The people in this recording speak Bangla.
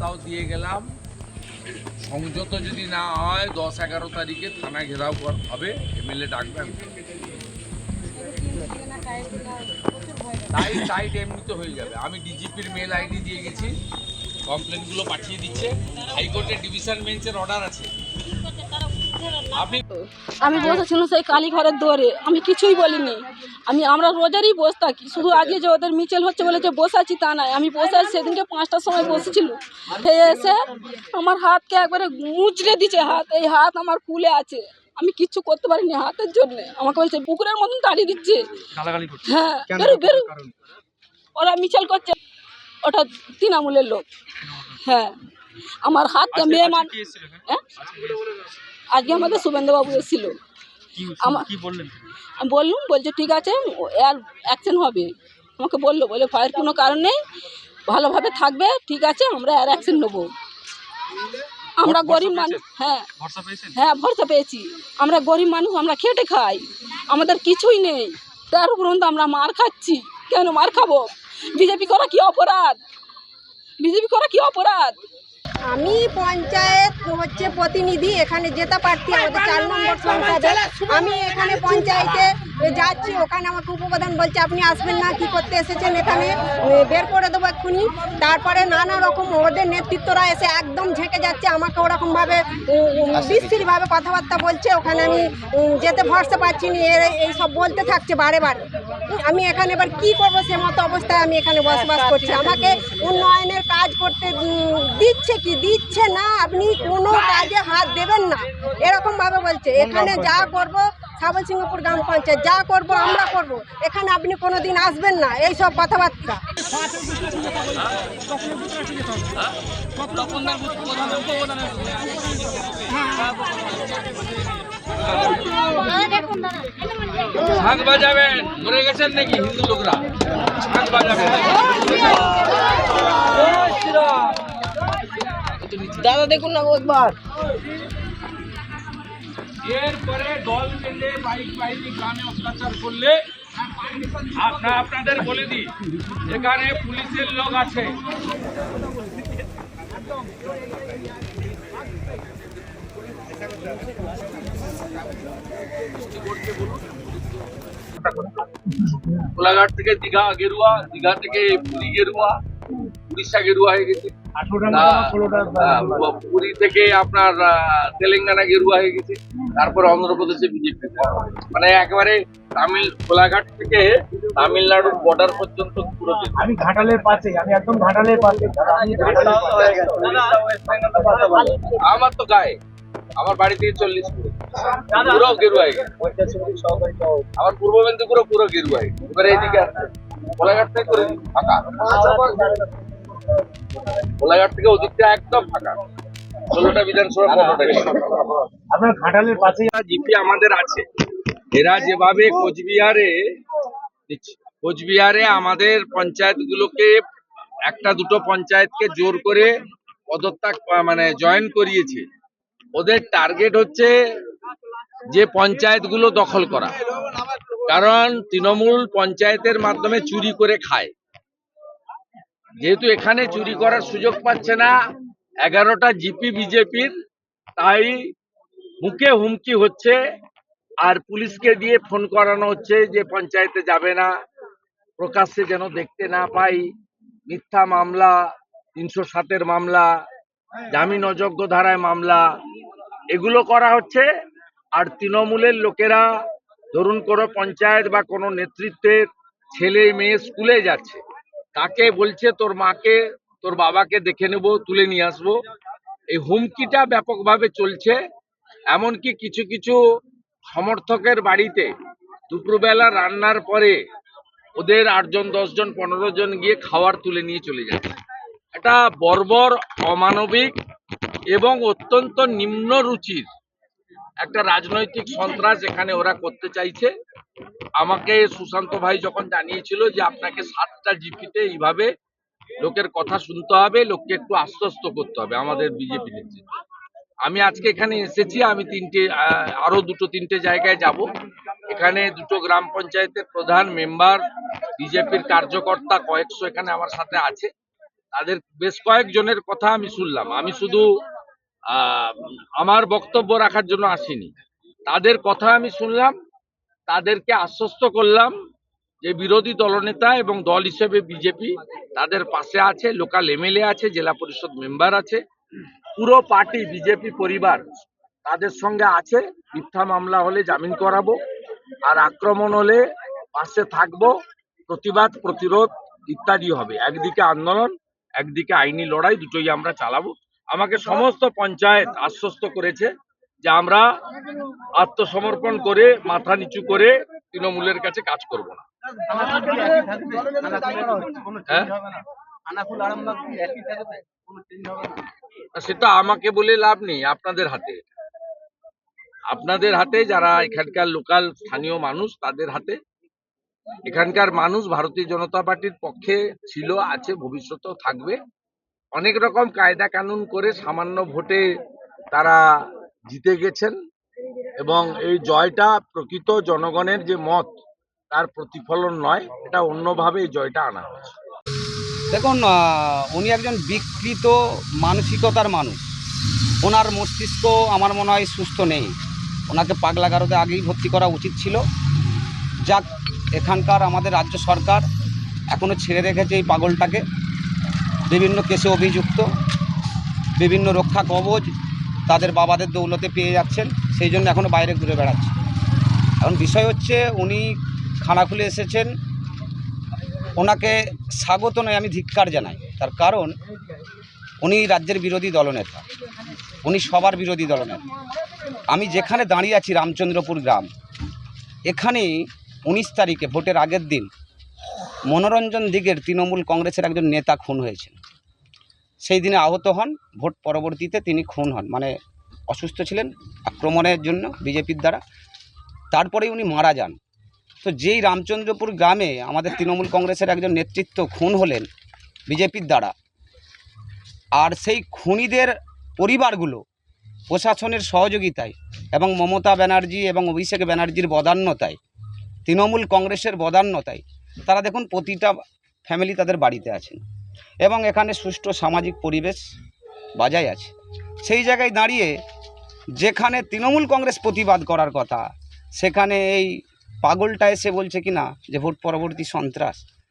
তাও দিয়ে গেলাম। সংযত যদি না হয়, দশ এগারো তারিখে থানায় ঘেরাও হবে, এমএলএ ডাকবেন। টাইট টাইট এমনিতে হয়ে যাবে। আমি ডিজিপির মেল আইডি দিয়ে গেছি। কমপ্লেনগুলো পাঠিয়ে দিচ্ছে। হাইকোর্টের ডিভিশন বেঞ্চের অর্ডার আছে। আমি বসেছিলাম সেই কালীঘরের দুয়ারে। আমি কিছুই বলিনি। আমি আমরা রোজারই বসে থাকি। শুধু আগে যে ওদের মিছিল হচ্ছে বলে যে বসে আছি তা নয়। আমি বসে আছি সেদিনকে পাঁচটার সময় বসেছিল। সে এসে আমার হাতকে একবারে মুচড়ে দিচ্ছে হাত। এই হাত আমার ফুলে আছে। আমি কিচ্ছু করতে পারিনি হাতের জন্য। আমাকে বলছে পুকুরের মতন তাড়িয়ে দিচ্ছে। হ্যাঁ বেরু বেরু। ওরা মিছিল করছে। ওটা তৃণমূলের লোক। হ্যাঁ। আমার হাতকে মেয়ে মান হ্যাঁ? আজকে আমাদের শুভেন্দুবাবু এসেছিল। আমা- আমি বললুম বলছে ঠিক আছে এর অ্যাকশন হবে। আমাকে বলল বলে ভয়ের কোনো কারণ নেই ভালোভাবে থাকবে ঠিক আছে আমরা এর অ্যাকশন নেব। আমরা গরিব মানুষ হ্যাঁ। হ্যাঁ ভরসা পেয়েছি। আমরা গরিব মানুষ আমরা খেটে খাই আমাদের কিছুই নেই। তার উপরন্ত আমরা মার খাচ্ছি। কেন মার খাব? বিজেপি করা কি অপরাধ? বিজেপি করা কি অপরাধ? আমি পঞ্চায়েত হচ্ছে প্রতিনিধি এখানে জেতা প্রার্থী আমাদের চার নম্বর সংসদে। আমি এখানে পঞ্চায়েতে যাচ্ছি ওখানে আমাকে উপপ্রধান বলছে আপনি আসবেন না কি করতে এসেছেন এখানে? বের করে দেবো এক্ষুনি। তারপরে নানা রকম ওদের নেতৃত্বরা এসে একদম ঝেঁকে যাচ্ছে আমাকে ওরকমভাবে বিশ্রীভাবে কথাবার্তা বলছে ওখানে আমি যেতে ভরসা পাচ্ছি না এর- এই সব বলতে থাকছে বারে বারে। আমি এখানে এবার কি করব সে মতো অবস্থায় আমি এখানে বসবাস করছি। আমাকে উন্নয়নের কাজ করতে দিচ্ছে কি? দিচ্ছে না আপনি কোনো কাজে হাত দেবেন না। এরকমভাবে বলছে। এখানে যা করব সাবল সিংহপুর গ্রাম পঞ্চায়েত যা করব আমরা করব। এখানে আপনি কোনো দিন আসবেন না এই সব কথাবার্তা। শাঁখ বাজাবেন মরে গেছেন নাকি হিন্দু লোকরা? শাঁখ বাজাবেন। দাদা দেখুন না একবার। এরপরে দল বেঁধে বাইক বাহিনী গ্রামে অত্যাচার করলে আপনার আপনাদের বলে দিই, এখানে পুলিশের লোক আছে। কোলাঘাট থেকে দীঘা গেরুয়া, দীঘা থেকে পুরী গেরুয়া, উড়িষ্যা গেরুয়া হয়ে গেছে। পুরী থেকে আপনার তেলেঙ্গানা গেরুয়া হয়ে গেছে। তারপর অন্ধ্রপ্রদেশে বিজেপি মানে একেবারে তামিল কোলাঘাট থেকে তামিলনাড়ুর বর্ডার পর্যন্ত পুরো আমি ঘাটালের পাশে আমি একদম ঘাটালের পাশে। আমার তো গায়ে। আমার বাড়ি থেকে চল্লিশ পুরো পুরো গেরুয়া হয়ে গেছে। আমার পূর্ব মেদিনীপুরও পুরো গেরুয়া হয়ে গেছে। এবারে এইদিকে আসছে। কোলাঘাট থেকে করে ফাঁকা। কোলাঘাট থেকে ওদিকটা একদম ফাঁকা। ষোলোটা বিধানসভা আপনার ঘাটালের পাশে জিপি আমাদের আছে এরা যেভাবে কোচবিহারে কোচবিহারে আমাদের পঞ্চায়েতগুলোকে একটা দুটো পঞ্চায়েতকে জোর করে পদত্যাগ মানে জয়েন করিয়েছে। ওদের টার্গেট হচ্ছে যে পঞ্চায়েতগুলো দখল করা। কারণ তৃণমূল পঞ্চায়েতের মাধ্যমে চুরি করে খায়। যেহেতু এখানে চুরি করার সুযোগ পাচ্ছে না, এগারোটা জিপি বিজেপির, তাই মুখে হুমকি হচ্ছে আর পুলিশকে দিয়ে ফোন করানো হচ্ছে যে পঞ্চায়েতে যাবে না, প্রকাশ্যে যেন দেখতে না পাই। মিথ্যা মামলা, তিনশো সাতের মামলা, জামিন অযোগ্য ধারায় মামলা, এগুলো করা হচ্ছে। আর তৃণমূলের লোকেরা, ধরুন কোনো পঞ্চায়েত বা কোনো নেতৃত্বের ছেলে মেয়ে স্কুলে যাচ্ছে তাকে বলছে তোর মাকে, তোর বাবাকে দেখে নেব, তুলে নিয়ে আসব। এই হুমকিটা ব্যাপকভাবে চলছে, এমনকি কিছু কিছু সমর্থকের বাড়িতে দুপুরবেলা রান্নার পরে ওদের আটজন, দশজন, পনেরো জন গিয়ে খাওয়ার তুলে নিয়ে চলে যাচ্ছে। এটা বর্বর, অমানবিক এবং অত্যন্ত নিম্ন রুচির একটা রাজনৈতিক সন্ত্রাস এখানে ওরা করতে চাইছে। আমাকে সুশান্ত ভাই যখন জানিয়েছিল যে আপনাকে সাতটা জিপিতে এইভাবে লোকের কথা শুনতে হবে, লোককে একটু আশ্বস্ত করতে হবে আমাদের বিজেপি নেতৃত্ব আমি আজকে এখানে এসেছি, আমি তিনটে আরও দুটো তিনটে জায়গায় যাব। এখানে দুটো গ্রাম পঞ্চায়েতের প্রধান মেম্বার, বিজেপির কার্যকর্তা কয়েকশো এখানে আমার সাথে আছে। তাদের বেশ কয়েকজনের কথা আমি শুনলাম। আমি শুধু আমার বক্তব্য রাখার জন্য আসিনি। তাদের কথা আমি শুনলাম। তাদেরকে আশ্বস্ত করলাম যে বিরোধী দলনেতা এবং দল হিসেবে বিজেপি তাদের পাশে আছে, লোকাল এমএলএ আছে, জেলা পরিষদ মেম্বার আছে। পুরো পার্টি বিজেপি পরিবার তাদের সঙ্গে আছে। মিথ্যা মামলা হলে জামিন করাবো আর আক্রমণ হলে পাশে থাকব। প্রতিবাদ, প্রতিরোধ ইত্যাদি হবে। একদিকে আন্দোলন, একদিকে আইনি লড়াই, দুটোই আমরা চালাবো। আমাকে সমস্ত পঞ্চায়েত আশ্বস্ত করেছে। যে আমরা আত্মসমর্পণ করে, মাথা নিচু করে তৃণমূলের কাছে কাজ করব না। হ্যাঁ? না, সেটা আমাকে বলে লাভ নেই, আপনাদের হাতে। আপনাদের হাতে যারা এখানকার লোকাল স্থানীয় মানুষ, তাদের হাতে। এখানকার মানুষ ভারতীয় জনতা পার্টির পক্ষে ছিল, আছে, ভবিষ্যতেও থাকবে। অনেক রকম কায়দা কানুন করে সামান্য ভোটে তারা জিতে গেছেন এবং এই জয়টা প্রকৃত জনগণের যে মত, তার প্রতিফলন নয়, এটা অন্যভাবে এই জয়টা আনা হয়েছে। দেখুন উনি একজন বিকৃত মানসিকতার মানুষ। ওনার মস্তিষ্ক আমার মনে হয় সুস্থ নেই। ওনাকে পাগলা পাগলাগারদে আগেই ভর্তি করা উচিত ছিল। যাক, এখানকার আমাদের রাজ্য সরকার এখনও ছেড়ে রেখেছে এই পাগলটাকে। বিভিন্ন কেসে অভিযুক্ত, বিভিন্ন রক্ষা কবচ তাদের বাবাদের দৌলতে পেয়ে যাচ্ছেন, সেই জন্য এখনও বাইরে ঘুরে বেড়াচ্ছে। এখন বিষয় হচ্ছে, উনি খানা খুলে এসেছেন। ওনাকে স্বাগত নয়, আমি ধিক্কার জানাই। তার কারণ, উনি রাজ্যের বিরোধী দলনেতা। উনি সবার বিরোধী দলনেতা। আমি যেখানে দাঁড়িয়ে আছি, রামচন্দ্রপুর গ্রাম, এখানেই উনিশ তারিখে, ভোটের আগের দিন, মনোরঞ্জন দিগের তৃণমূল কংগ্রেসের একজন নেতা খুন হয়েছেন। সেই দিনে আহত হন, ভোট পরবর্তীতে তিনি খুন হন মানে অসুস্থ ছিলেন আক্রমণের জন্য বিজেপির দ্বারা। তারপরেই উনি মারা যান। তো যেই রামচন্দ্রপুর গ্রামে আমাদের তৃণমূল কংগ্রেসের একজন নেতৃত্ব খুন হলেন বিজেপির দ্বারা, আর সেই খুনিদের পরিবারগুলো প্রশাসনের সহযোগিতায় এবং মমতা ব্যানার্জি এবং অভিষেক ব্যানার্জির বদান্যতায়, তৃণমূল কংগ্রেসের বদান্যতায়, তারা দেখুন প্রতিটা ফ্যামিলি তাদের বাড়িতে আছেন। এবং এখানে সুষ্ঠু সামাজিক পরিবেশ বজায় আছে। সেই জায়গায় দাঁড়িয়ে যেখানে তৃণমূল কংগ্রেস প্রতিবাদ করার কথা, সেখানে এই পাগলটা এসে বলছে কি না যে ভোট পরবর্তী সন্ত্রাস